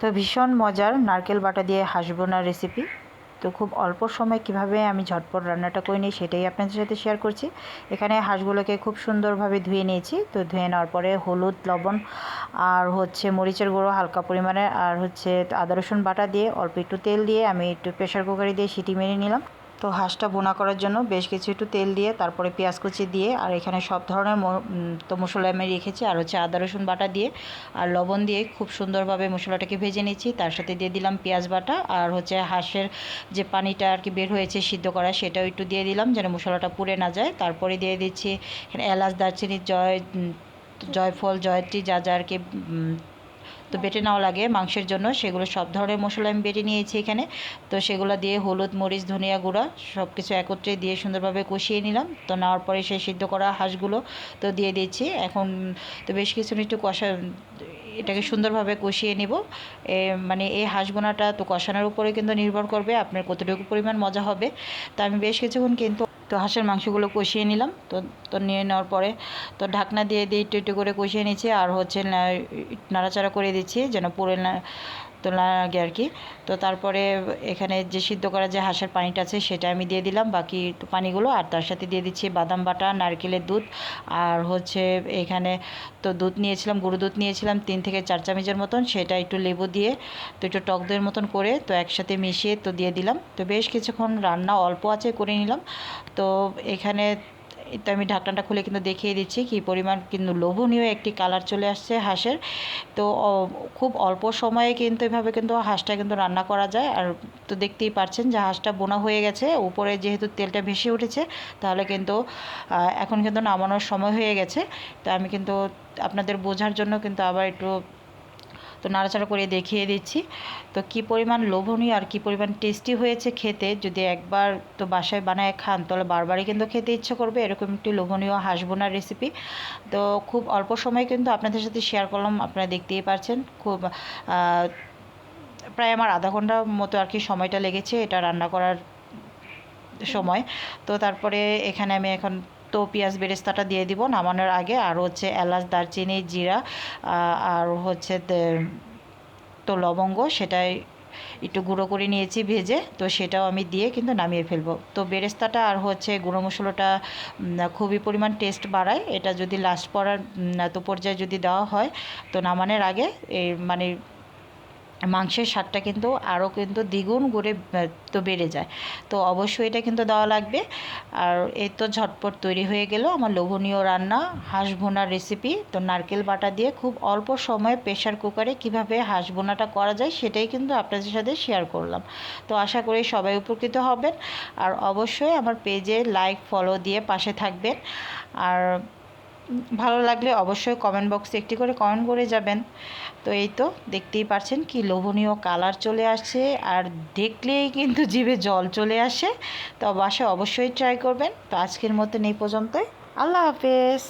তো ভীষণ মজার, নারকেল বাটা দিয়ে হাসবো না রেসিপি তো খুব অল্প সময় কীভাবে আমি ঝটপট রান্নাটা করে নিই সেটাই আপনাদের সাথে শেয়ার করছি। এখানে হাঁসগুলোকে খুব সুন্দরভাবে ধুয়ে নিয়েছি। তো ধুয়ে নেওয়ার পরে হলুদ, লবণ আর হচ্ছে মরিচের গুঁড়ো হালকা পরিমাণে আর হচ্ছে আদা রসুন বাটা দিয়ে অল্প একটু তেল দিয়ে আমি একটু প্রেশার কুকারে দিয়ে সিটি মেরে নিলাম। তো হাঁসটা বোনা করার জন্য বেশ কিছু একটু তেল দিয়ে, তারপরে পেঁয়াজ কুচি দিয়ে, আর এখানে সব ধরনের তো মশলা আমি রেখেছি। আর হচ্ছে আদা, রসুন বাটা দিয়ে, আর লবণ দিয়ে খুব সুন্দরভাবে মশলাটাকে ভেজে নিচ্ছি। তার সাথে দিয়ে দিলাম পেঁয়াজ বাটা, আর হচ্ছে হাঁসের যে পানিটা আর কি বের হয়েছে সিদ্ধ করা, সেটাও একটু দিয়ে দিলাম যেন মশলাটা পুড়ে না যায়। তারপরে দিয়ে দিচ্ছি এলাচ, দারচিনি, জয় জয়ফল, জয়ত্রী, যা যা আর কি তো বেটে নেওয়া লাগে মাংসের জন্য। সেগুলো সব ধরনের মশলা আমি বেটে নিয়েছি এখানে। তো সেগুলো দিয়ে হলুদ, মরিচ, ধনিয়া গুঁড়া সব কিছু একত্রে দিয়ে সুন্দরভাবে কষিয়ে নিলাম। তো নেওয়ার পরে সেই সিদ্ধ করা হাঁসগুলো তো দিয়ে দিচ্ছি। এখন তো বেশ কিছু একটু কষা এটাকে সুন্দরভাবে কষিয়ে নিব। মানে এই হাঁস বোনাটা তো কষানোর উপরে কিন্তু নির্ভর করবে আপনার কতটুকু পরিমাণ মজা হবে। তা আমি বেশ কিছুক্ষণ কিন্তু তো হাঁসের মাংসগুলো কষিয়ে নিলাম। তো তো নিয়ে নেওয়ার পরে তো ঢাকনা দিয়ে দিয়ে একটু একটু করে কষিয়ে নিচ্ছি। আর হচ্ছে নাড়াচাড়া করে দিচ্ছি যেন পুড়ে না তো না লাগে আর কি। তো তারপরে এখানে যে সিদ্ধ করা যে হাঁসের পানিটা আছে, সেটা আমি দিয়ে দিলাম। বাকি পানিগুলো আর তার সাথে দিয়ে দিচ্ছি বাদাম বাটা, নারকেলের দুধ। আর হচ্ছে এখানে তো দুধ নিয়েছিলাম গরু দুধ নিয়েছিলাম, তিন থেকে চার চামচের মতন। সেটা একটু লেবু দিয়ে তো একটু টক দইয়ের মতন করে তো একসাথে মিশিয়ে তো দিয়ে দিলাম। তো বেশ কিছুক্ষণ রান্না অল্প আছে করে নিলাম। তো এখানে তো আমি ঢাকনাটা খুলে কিন্তু দেখিয়ে দিচ্ছি কী পরিমাণ কিন্তু লোভনীয় একটি কালার চলে আসছে হাঁসের। তো খুব অল্প সময়ে কিন্তু এভাবে কিন্তু হাঁসটা কিন্তু রান্না করা যায়। আর তো দেখতেই পাচ্ছেন যে হাঁসটা বোনা হয়ে গেছে। উপরে যেহেতু তেলটা ভেসে উঠেছে, তাহলে কিন্তু এখন কিন্তু নামানোর সময় হয়ে গেছে। তো আমি কিন্তু আপনাদের বোঝার জন্য কিন্তু আবার একটু তো নাড়াচাড়া করে দেখিয়ে দিচ্ছি। তো কি পরিমাণ লোভনীয় আর কি পরিমাণ টেস্টি হয়েছে খেতে, যদি একবার তো বাসায় বানায় খান, তাহলে বারবারই কিন্তু খেতে ইচ্ছে করবে। এরকম একটি লোভনীয় হাঁস বোনার রেসিপি তো খুব অল্প সময় কিন্তু আপনাদের সাথে শেয়ার করলাম, আপনারা দেখতেই পারছেন। খুব প্রায় আমার আধা ঘণ্টার মতো আর কি সময়টা লেগেছে এটা রান্না করার সময়। তো তারপরে এখানে আমি এখন তো পেঁয়াজ বেরেস্তাটা দিয়ে দিব নামানোর আগে, আর হচ্ছে এলাচ, দারচিনি, জিরা আর হচ্ছে তো লবঙ্গ সেটাই একটু গুঁড়ো করে নিয়েছি ভেজে, তো সেটাও আমি দিয়ে কিন্তু নামিয়ে ফেলব। তো বেরেস্তাটা আর হচ্ছে গুঁড়ো মশলাটা খুবই পরিমাণ টেস্ট বাড়ায়। এটা যদি লাস্ট পড়ার তো পর্যায়ে যদি দেওয়া হয়, তো নামানোর আগে এই মানে মাংসের স্বাদটা কিন্তু আরও কিন্তু দ্বিগুণ করে তো বেড়ে যায়। তো অবশ্যই এটা কিন্তু দেওয়া লাগবে। আর এই তো ঝটপট তৈরি হয়ে গেল আমার লোভনীয় রান্না, হাঁস ভুনার রেসিপি তো নারকেল বাটা দিয়ে খুব অল্প সময়ে প্রেশার কুকারে কীভাবে হাঁস ভুনাটা করা যায় সেটাই কিন্তু আপনাদের সাথে শেয়ার করলাম। তো আশা করি সবাই উপকৃত হবেন। আর অবশ্যই আমার পেজে লাইক ফলো দিয়ে পাশে থাকবেন। আর ভালো লাগলে অবশ্যই কমেন্ট বক্সে একটি করে কমেন্ট করে যাবেন। তো এই তো দেখতেই পাচ্ছেন কি লোভনীয় কালার চলে আসছে আর দেখলেই কিন্তু জিভে জল চলে আসে। তো বাসায় অবশ্যই ট্রাই করবেন। তো আজকের মতন এই পর্যন্তই। আল্লাহ হাফেজ।